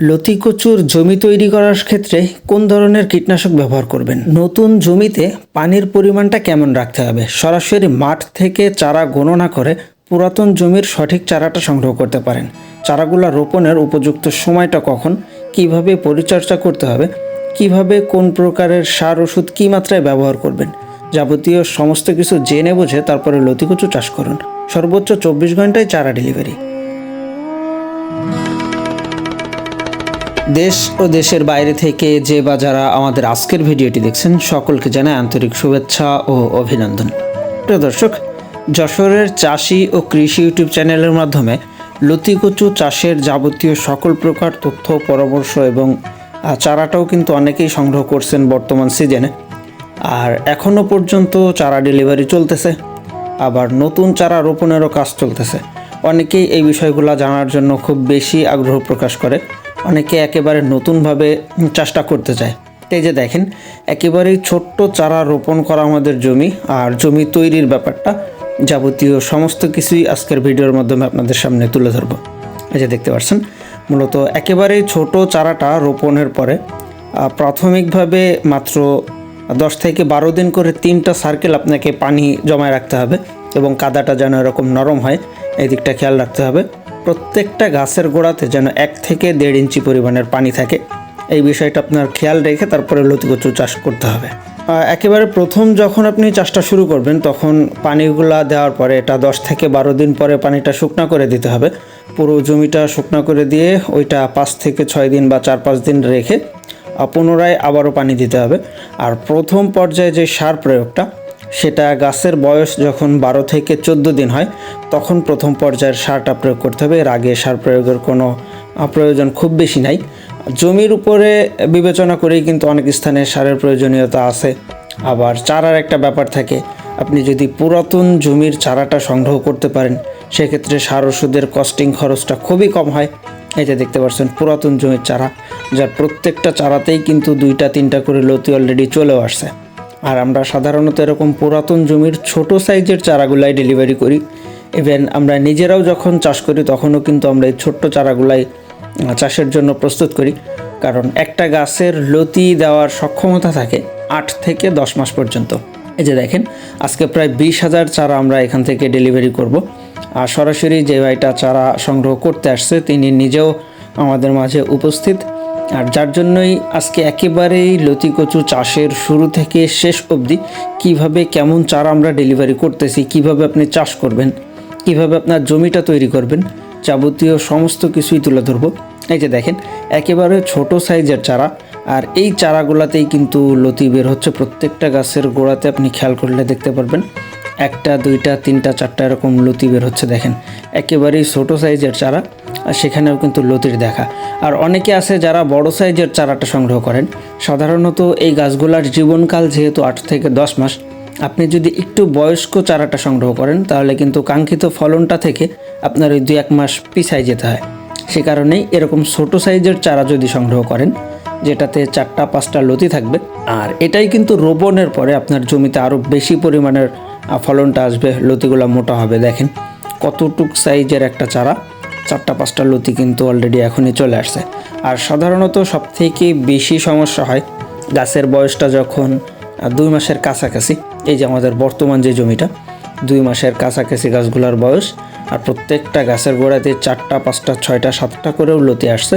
লতি কচুর জমি তৈরি করার ক্ষেত্রে কোন ধরনের কীটনাশক ব্যবহার করবেন? নতুন জমিতে পানির পরিমাণটা কেমন রাখতে হবে? সরাসরি মাঠ থেকে চারা গণনা করে পুরাতন জমির সঠিক চারাটা সংগ্রহ করতে পারেন। চারাগুলা রোপণের উপযুক্ত সময়টা কখন? কীভাবে পরিচর্যা করতে হবে? কীভাবে কোন প্রকারের সার, ওষুধ কী মাত্রায় ব্যবহার করবেন? যাবতীয় সমস্ত কিছু জেনে বুঝে তারপরে লতিকচু চাষ করুন। সর্বোচ্চ চব্বিশ ঘন্টায় চারা ডেলিভারি। দেশ ও দেশের বাইরে থেকে যে বা যারা আমাদের আজকের ভিডিওটি দেখছেন, সকলকে জানায় আন্তরিক শুভেচ্ছা ও অভিনন্দন। প্রিয় দর্শক, যশোরের চাষি ও কৃষি ইউটিউব চ্যানেলের মাধ্যমে লতিকচু চাষের যাবতীয় সকল প্রকার তথ্য, পরামর্শ এবং চারাটাও কিন্তু অনেকেই সংগ্রহ করছেন বর্তমান সিজনে। আর এখনও পর্যন্ত চারা ডেলিভারি চলতেছে। আবার নতুন চারা রোপণেরও কাজ চলতেছে। অনেকেই এই বিষয়গুলো জানার জন্য খুব বেশি আগ্রহ প্রকাশ করে। অনেকে একেবারে নতুনভাবে চাষটা করতে চায়। এই যে দেখেন একেবারেই ছোট্ট চারা রোপণ করা আমাদের জমি আর জমি তৈরির ব্যাপারটা যাবতীয় সমস্ত কিছুই আজকের ভিডিওর মাধ্যমে আপনাদের সামনে তুলে ধরবো। এই যে দেখতে পাচ্ছেন, মূলত একেবারেই ছোট চারাটা রোপণের পরে প্রাথমিকভাবে মাত্র দশ থেকে বারো দিন করে তিনটা সার্কেল আপনাকে পানি জমায় রাখতে হবে এবং কাদাটা যেন এরকম নরম হয়, এই দিকটা খেয়াল রাখতে হবে। প্রত্যেকটা গাছের গোড়াতে যেন এক থেকে দেড় ইঞ্চি পরিমাণের পানি থাকে। এই বিষয়টা আপনার খেয়াল রেখে তারপরে লতিকচু চাষ করতে হবে। একেবারে প্রথম যখন আপনি চাষটা শুরু করবেন, তখন পানিগুলা দেওয়ার পরে এটা দশ থেকে বারো দিন পরে পানিটা শুকনো করে দিতে হবে। পুরো জমিটা শুকনো করে দিয়ে ওইটা পাঁচ থেকে ছয় দিন বা চার পাঁচ দিন রেখে পুনরায় আবারও পানি দিতে হবে। আর প্রথম পর্যায়ে যে সার প্রয়োগটা সেটা গাছের বয়স যখন বারো থেকে চোদ্দ দিন হয়, তখন প্রথম পর্যায়ের সারটা প্রয়োগ করতে হবে। এর আগে সার প্রয়োগের কোনো প্রয়োজন খুব বেশি নাই। জমির উপরে বিবেচনা করেই কিন্তু অনেক স্থানে সারের প্রয়োজনীয়তা আছে। আবার চারার একটা ব্যাপার থাকে, আপনি যদি পুরাতন জমির চারাটা সংগ্রহ করতে পারেন, সেক্ষেত্রে সার ওষুধের কস্টিং খরচটা খুবই কম হয়। যে দেখতে পাচ্ছেন, পুরাতন জমির চারা, যার প্রত্যেকটা চারাতেই কিন্তু দুইটা, তিনটা করে লতি অলরেডি চলেও আসছে। আর আমরা সাধারণত এরকম পুরাতন জমির ছোট সাইজের চারাগুলাই ডেলিভারি করি। ইভেন আমরা নিজেরাও যখন চাষ করি, তখনও কিন্তু আমরা এই ছোট্ট চারাগুলাই চাষের জন্য প্রস্তুত করি। কারণ একটা গাছের লতি দেওয়ার সক্ষমতা থাকে আট থেকে দশ মাস পর্যন্ত। এই যে দেখেন, আজকে প্রায় বিশ হাজার চারা আমরা এখান থেকে ডেলিভারি করব। আর সরাসরি যে ভাইটা চারা সংগ্রহ করতে আসছে, তিনি নিজেও আমাদের মাঝে উপস্থিত। আর যার জন্যই আজকে একেবারেই লতিকচু চাষের শুরু থেকে শেষ অবধি কীভাবে কেমন চারা আমরা ডেলিভারি করতেছি, কীভাবে আপনি চাষ করবেন, কীভাবে আপনার জমিটা তৈরি করবেন, যাবতীয় সমস্ত কিছুই তুলে ধরবো। এই যে দেখেন, একেবারে ছোট সাইজের চারা আর এই চারাগুলাতেই কিন্তু লতি বের হচ্ছে। প্রত্যেকটা গাছের গোড়াতে আপনি খেয়াল করলে দেখতে পারবেন। একটা, দুইটা, তিনটা, চারটা এরকম লতি বের হচ্ছে দেখেন। একেবারেই ছোট সাইজের চারা, আর সেখানেও কিন্তু লতির দেখা। আর অনেকে আছে যারা বড় সাইজের চারাটা সংগ্রহ করেন। সাধারণত এই গাছগুলার জীবনকাল যেহেতু আট থেকে দশ মাস, আপনি যদি একটু বয়স্ক চারাটা সংগ্রহ করেন, তাহলে কিন্তু কাঙ্ক্ষিত ফলনটা থেকে আপনার ওই দু এক মাস পিছায় যেতে হয়। সে কারণেই এরকম ছোট সাইজের চারা যদি সংগ্রহ করেন, যেটাতে চারটা, পাঁচটা লতি থাকবে, আর এটাই কিন্তু রোপণের পরে আপনার জমিতে আরও বেশি পরিমাণের ফলনটা আসবে, লতিগুলো মোটা হবে, দেখেন। কতটুক সাইজের একটা চারা, চারটা, পাঁচটা লতি কিন্তু অলরেডি এখনই চলে আসছে। আর সাধারণত সবথেকে বেশি সমস্যা হয় গাছের বয়সটা যখন দুই মাসের কাছাকাছি, এই যে আমাদের বর্তমান যে জমিটা, দুই মাসের কাছাকাছি গাছগুলোর বয়স, আর প্রত্যেকটা গাছের গোড়াতে চারটা, পাঁচটা, ছয়টা, সাতটা করেও লতি আসছে।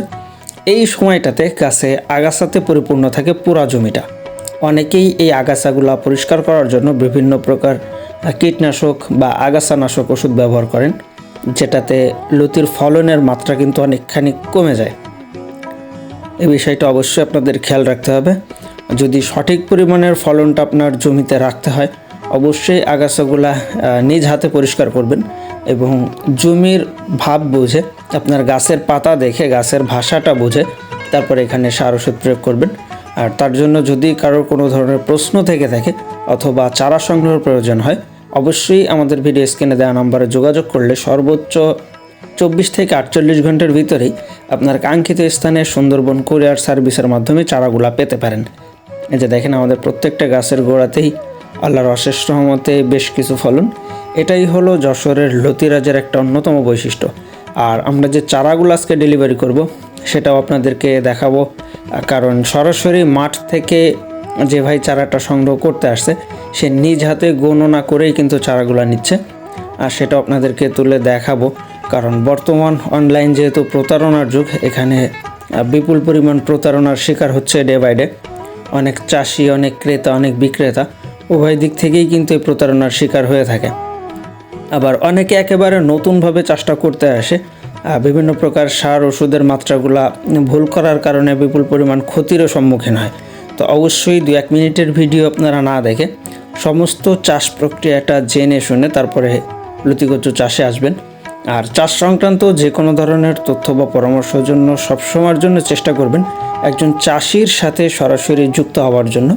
এই সময়টাতে গাছে আগাছাতে পরিপূর্ণ থাকে পুরা জমিটা। অনেকেই এই আগাছাগুলা পরিষ্কার করার জন্য বিভিন্ন প্রকার কীটনাশক বা আগাছানাশক ওষুধ ব্যবহার করেন, যেটাতে লতির ফলনের মাত্রা কিন্তু অনেকখানি কমে যায়। এ বিষয়টা অবশ্যই আপনাদের খেয়াল রাখতে হবে। যদি সঠিক পরিমাণের ফলনটা আপনার জমিতে রাখতে হয়, অবশ্যই আগাছাগুলা নিজ হাতে পরিষ্কার করবেন এবং জমির ভাব বুঝে, আপনার গাছের পাতা দেখে, গাছের ভাষাটা বুঝে, তারপরে এখানে সার ওষুধ প্রয়োগ করবেন। আর তার জন্য যদি কারোর কোনো ধরনের প্রশ্ন থেকে থাকে অথবা চারা সংগ্রহের প্রয়োজন হয় অবশ্যই আমাদের ভিডিও স্ক্রিনে দেওয়া নম্বরে যোগাযোগ করলে সর্বোচ্চ চব্বিশ থেকে আটচল্লিশ ঘণ্টার ভিতরেই আপনার কাঙ্ক্ষিত স্থানে সুন্দরবন কুরিয়ার সার্ভিসের মাধ্যমে চারাগুলা পেতে পারেন। এই যে দেখেন আমাদের প্রত্যেকটা গাছের গোড়াতেই আল্লাহর অশেষ রহমতে বেশ কিছু ফলন। এটাই হলো যশোরের লতিরাজের একটা অন্যতম বৈশিষ্ট্য। আর আমরা যে চারাগুলো আজকে ডেলিভারি করব, সেটাও আপনাদেরকে দেখাবো। কারণ সরাসরি মাঠ থেকে যে ভাই চারাটা সংগ্রহ করতে আসছে, সে নিজ হাতে গণনা করেই কিন্তু চারাগুলো নিচ্ছে। আর সেটা আপনাদেরকে তুলে দেখাবো, কারণ বর্তমান অনলাইন যেহেতু প্রতারণার যুগ, এখানে বিপুল পরিমাণ প্রতারণার শিকার হচ্ছে ডে বাই ডে অনেক চাষি, অনেক ক্রেতা, অনেক বিক্রেতা, উভয় দিক থেকেই কিন্তু এই প্রতারণার শিকার হয়ে থাকে। আবার অনেকে একেবারে নতুনভাবে চাষটা করতে আসে বিভিন্ন প্রকার সার, ওষুধের মাত্রাগুলা ভুল করার কারণে বিপুল পরিমাণ ক্ষতিরও সম্মুখীন হয়। তো অবশ্যই দু এক মিনিটের ভিডিও আপনারা না দেখে সমস্ত চাষ প্রক্রিয়াটা জেনে শুনে তারপরে লতিগজ্জ চাষে আসবেন। আর চাষ সংক্রান্ত যে কোনো ধরনের তথ্য বা পরামর্শের জন্য সবসময়ের জন্য চেষ্টা করবেন একজন চাষির সাথে সরাসরি যুক্ত হওয়ার জন্য।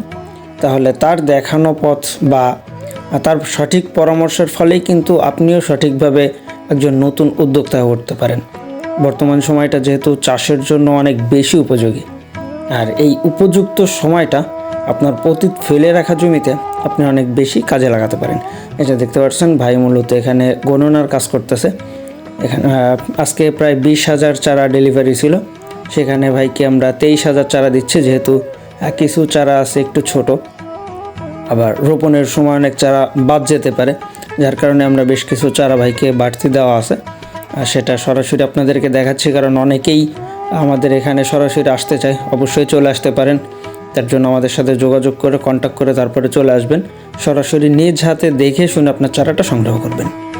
তাহলে তার দেখানো পথ বা তার সঠিক পরামর্শের ফলেই কিন্তু আপনিও সঠিকভাবে একজন নতুন উদ্যোক্তা হয়ে উঠতে পারেন। বর্তমান সময়টা যেহেতু চাষের জন্য অনেক বেশি উপযোগী। আর এই উপযুক্ত সময়টা আপনার পতিত ফেলে রাখা জমিতে আপনি অনেক বেশি কাজে লাগাতে পারেন। এটা দেখতে পাচ্ছেন, ভাই মূলত এখানে গণনার কাজ করতেছে। এখানে আজকে প্রায় বিশ হাজার চারা ডেলিভারি ছিল। সেখানে ভাইকে আমরা তেইশ হাজার চারা দিচ্ছি, যেহেতু কিছু চারা আছে একটু ছোট। আবার রোপণের সময় অনেক চারা বাদ যেতে পারে। যার কারণে আমরা বেশ কিছু চারা ভাইকে বাড়তি দেওয়া আছে। আর সেটা সরাসরি আপনাদেরকে দেখাচ্ছি, কারণ অনেকেই আমাদের এখানে সরাসরি আসতে চায় অবশ্যই চলে আসতে পারেন। তার জন্য আমাদের সাথে যোগাযোগ করে কন্ট্যাক্ট করে তারপরে চলে আসবেন। সরাসরি নিজ হাতে দেখে শুনে আপনার চারাটা সংগ্রহ করবেন।